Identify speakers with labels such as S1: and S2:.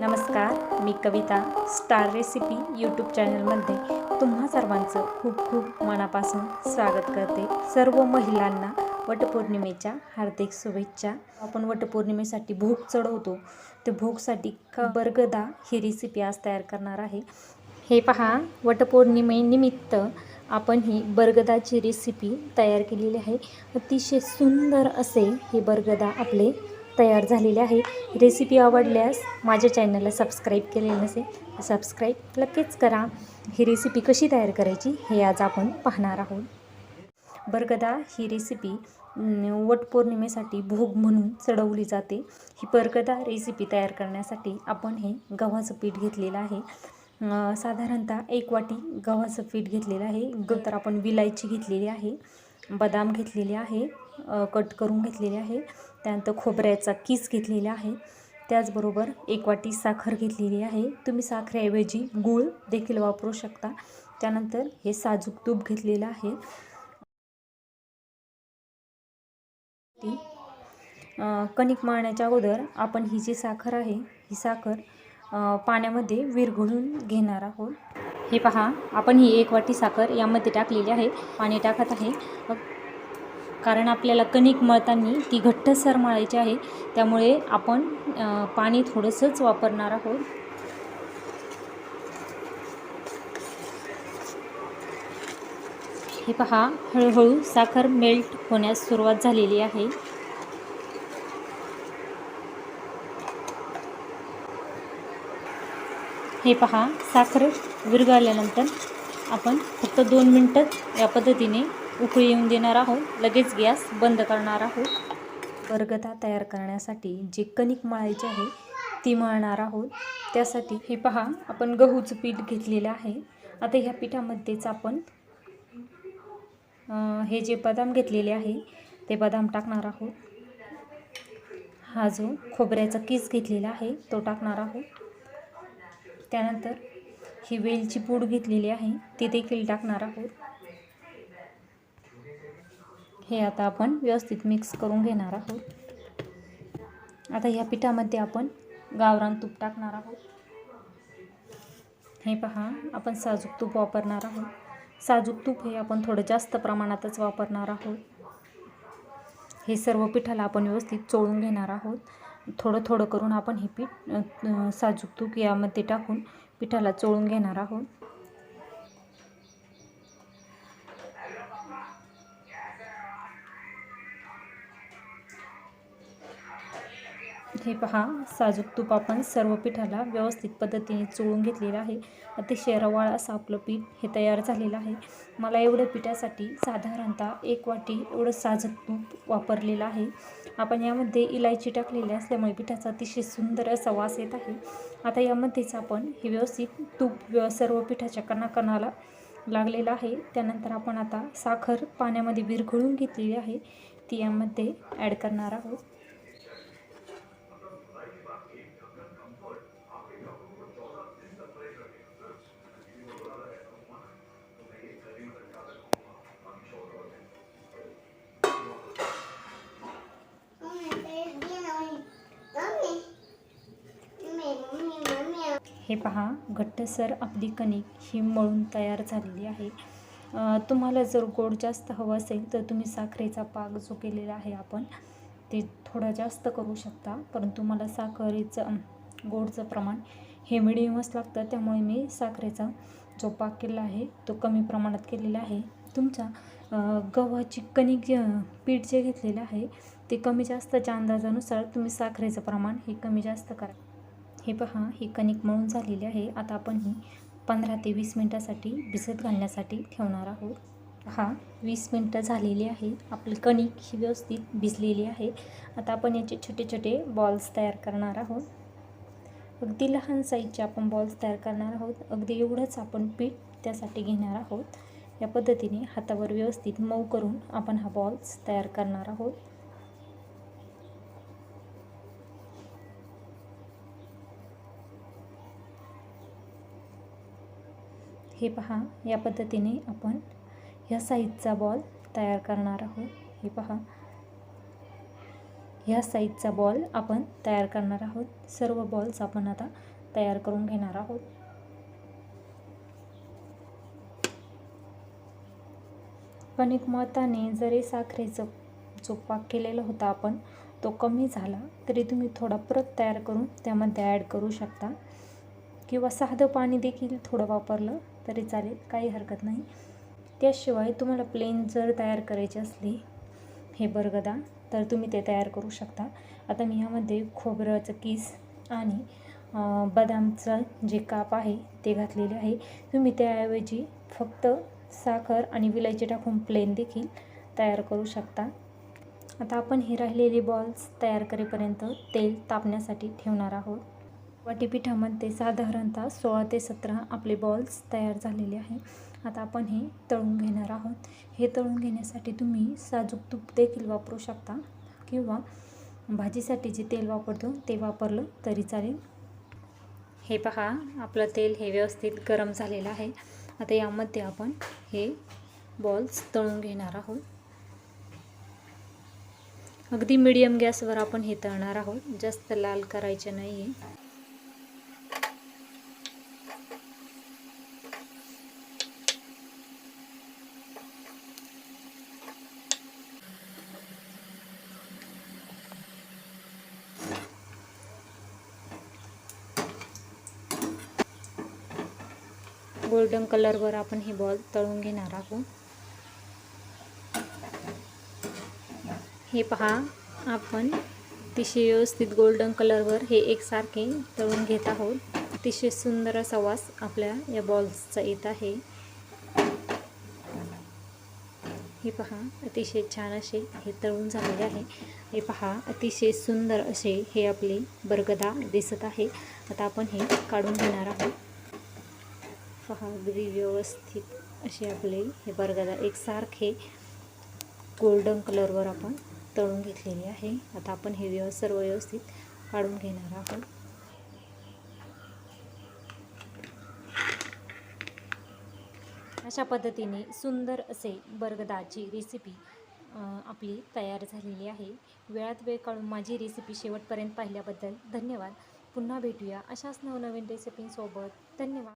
S1: नमस्कार मी Kavita star recipe YouTube चॅनलमध्ये तुम्हा सर्वांचं खूप खूप मनापासून स्वागत करते. सर्व महिलांना वटपौर्णिमेच्या हार्दिक शुभेच्छा. आपण वटपौर्णिमेसाठी भोग चढवतो. ते भोगसाठी क बरगदा ही रेसिपी आज तयार करणार आहे. हे पहा वटपौर्णिमेनिमित्त आपण ही बरगदाची रेसिपी तयार केलेली आहे. अतिशय सुंदर असे हे बरगदा आपले तयार झालेले आहे. रेसिपी आवडल्यास माझ्या चॅनलला सबस्क्राईब केलेलं नसेल सबस्क्राईब लगेच करा. ही रेसिपी कशी तयार करायची हे आज आपण पाहणार आहोत. बरगदा ही रेसिपी वटपौर्णिमेसाठी भोग म्हणून चढवली जाते. ही बरगदा रेसिपी तयार करण्यासाठी आपण हे गव्हाचं पीठ घेतलेलं आहे. साधारणतः एक वाटी गव्हाचं पीठ घेतलेलं आहे. ग तर आपण विलायची घेतलेली आहे. बदाम घेतलेले आहे. कट करून घेतलेले आहे. त्यानंतर खोबऱ्याचा किस घेतलेला आहे. त्याचबरोबर एक वाटी साखर घेतलेली आहे. तुम्ही साखरेऐवजी गूळ देखील वापरू शकता. त्यानंतर हे साजूक तूप घेतलेलं आहे. ती कणिक मळण्याच्या अगोदर आपण ही जी साखर आहे ही साखर पाण्यामध्ये विरघळून घेणार आहोत. हे पहा आपण ही एक वाटी साखर यामध्ये टाकलेली आहे. पाणी टाकत आहे. मग कारण आपल्याला कणिक मळताना ती घट्टसर मळायची आहे. त्यामुळे आपण पाणी थोडंसंच वापरणार आहोत. हे पहा हळूहळू साखर मेल्ट होण्यास सुरुवात झालेली आहे. हे पहा साखर विरघळल्यानंतर आपण फक्त दोन मिनटंच या पद्धतीने उकळी येऊन देणार आहोत. लगेच गॅस बंद करणार आहोत. बरगदा तयार करण्यासाठी जे कणिक मळायचे आहे ती मळणार आहोत. त्यासाठी हे पहा आपण गहूचं पीठ घेतलेलं आहे. आता ह्या पिठामध्येच आपण हे जे बदाम घेतलेले आहे ते बदाम टाकणार आहोत. हा जो खोबऱ्याचा किस घेतलेला आहे तो टाकणार आहोत. त्यानंतर ही वेलची पूड घेतलेली आहे ती देखील टाकणार आहोत. हे आता आपण व्यवस्थित मिक्स करून घेणार आहोत. आता ह्या पिठामध्ये आपण गावरान तूप टाकणार आहोत. हे पहा आपण साजूक तूप वापरणार आहोत. साजूक तूप हे आपण थोडं जास्त प्रमाणातच वापरणार आहोत. हे सर्व पिठाला आपण व्यवस्थित चोळून घेणार आहोत. थोडं थोडं करून आपण हे पीठ साजूक तूप यामध्ये टाकून पिठाला चोळून घेणार आहोत. हे पहा साजूक तूप आपण सर्व पिठाला व्यवस्थित पद्धतीने चोळून घेतलेलं आहे. अतिशय रवाळ असं आपलं पीठ हे तयार झालेलं आहे. मला एवढं पिठासाठी साधारणतः एक वाटी एवढं साजूक तूप वापरलेलं आहे. आपण यामध्ये इलायची टाकलेली असल्यामुळे पिठाचा अतिशय सुंदर असा वास येत आहे. आता यामध्येच आपण हे व्यवस्थित तूप व्यव सर्व पिठाच्या कणाकणाला लागलेलं आहे. त्यानंतर आपण आता साखर पाण्यामध्ये विरघळून घेतलेली आहे. ती यामध्ये ॲड करणार आहोत. हे पहा घट्टसर आपली कणिक ही मळून तयार झालेली आहे. तुम्हाला जर गोड जास्त हवं असेल तर तुम्ही साखरेचा पाक जो केलेला आहे आपण ते थोडा जास्त करू शकता. परंतु मला साखरेचं गोडचं प्रमाण हे मिडियमच लागतं. त्यामुळे मी साखरेचा जो पाक केला आहे तो कमी प्रमाणात केलेला आहे. तुमच्या गव्हाची कणिक पीठ जे घेतलेलं आहे ते कमी जास्तच्या अंदाजानुसार तुम्ही साखरेचं प्रमाण हे कमी जास्त करा. हे पहा ही कणिक मळून झालेली आहे. आता आपण ही पंधरा ते वीस मिनटासाठी भिजत घालण्यासाठी ठेवणार आहोत. हा वीस मिनटं झालेली आहे. आपली कणिक ही व्यवस्थित भिजलेली आहे. आता आपण याचे छोटे छोटे बॉल्स तयार करणार आहोत. अगदी लहान साईजचे आपण बॉल्स तयार करणार आहोत. अगदी एवढंच आपण पीठ त्यासाठी घेणार आहोत. या पद्धतीने हातावर व्यवस्थित मऊ करून आपण हा बॉल्स तयार करणार आहोत. हे पहा या पद्धतीने आपण ह्या साईजचा बॉल तयार करणार आहोत. हे पहा. ह्या साईजचा बॉल आपण तयार करणार आहोत. सर्व बॉल्स आपण आता तयार करून घेणार आहोत. पण एक मताने जरी साखरेचं जो पाक केलेला होता आपण तो कमी झाला तरी तुम्ही थोडा परत तयार करून त्यामध्ये ॲड करू शकता. किंवा साधं पाणी देखील थोडं वापरलं तरी चालेल काही हरकत नाही. त्याशिवाय तुम्हाला प्लेन जर तयार करायचे असले हे बरगदा तर तुम्ही ते तयार करू शकता. आता मी ह्यामध्ये खोबऱ्याचं किस आणि बदामचं जे काप आहे ते घातलेले आहे. तुम्ही त्याऐवजी फक्त साखर आणि विलायची टाकून प्लेन देखील तयार करू शकता. आता आपण हे राहिलेले बॉल्स तयार करेपर्यंत तेल तापण्यासाठी ठेवणार आहोत. वाटीपिठामध्ये साधारणतः सोळा ते सतरा आपले बॉल्स तयार झालेले आहे. आता आपण हे तळून घेणार आहोत. हे तळून घेण्यासाठी तुम्ही साजूक तूप देखील वापरू शकता किंवा भाजीसाठी जे तेल वापरतो ते वापरलं तरी चालेल. हे पहा आपलं तेल हे व्यवस्थित गरम झालेलं आहे. आता यामध्ये आपण हे बॉल्स तळून घेणार आहोत. अगदी मीडियम गॅसवर आपण हे तळणार आहोत. जास्त लाल करायचे नाही आहे गोल्डन कलरवर आपण हे बॉल तळून घेणार आहोत. हे पहा आपण अतिशय व्यवस्थित गोल्डन कलरवर हे एकसारखे तळून घेत आहोत. अतिशय सुंदर असा वास आपल्या या बॉल्सचा येत आहे. हे पहा अतिशय छान असे हे तळून झालेले आहे. हे पहा अतिशय सुंदर असे हे आपले बरगदा दिसत आहे. आता आपण हे काढून घेणार आहोत. पहा अगदी व्यवस्थित असे आपले हे बरगदा एकसारखे गोल्डन कलरवर आपण तळून घेतलेले आहे. आता आपण हे व्यव सर्व व्यवस्थित काढून घेणार आहोत. अशा पद्धतीने सुंदर असे बरगदाची रेसिपी आपली तयार झालेली आहे. वेळात वेळ काढून माझी रेसिपी शेवटपर्यंत पाहिल्याबद्दल धन्यवाद. पुन्हा भेटूया अशाच नवनवीन रेसिपींसोबत धन्यवाद.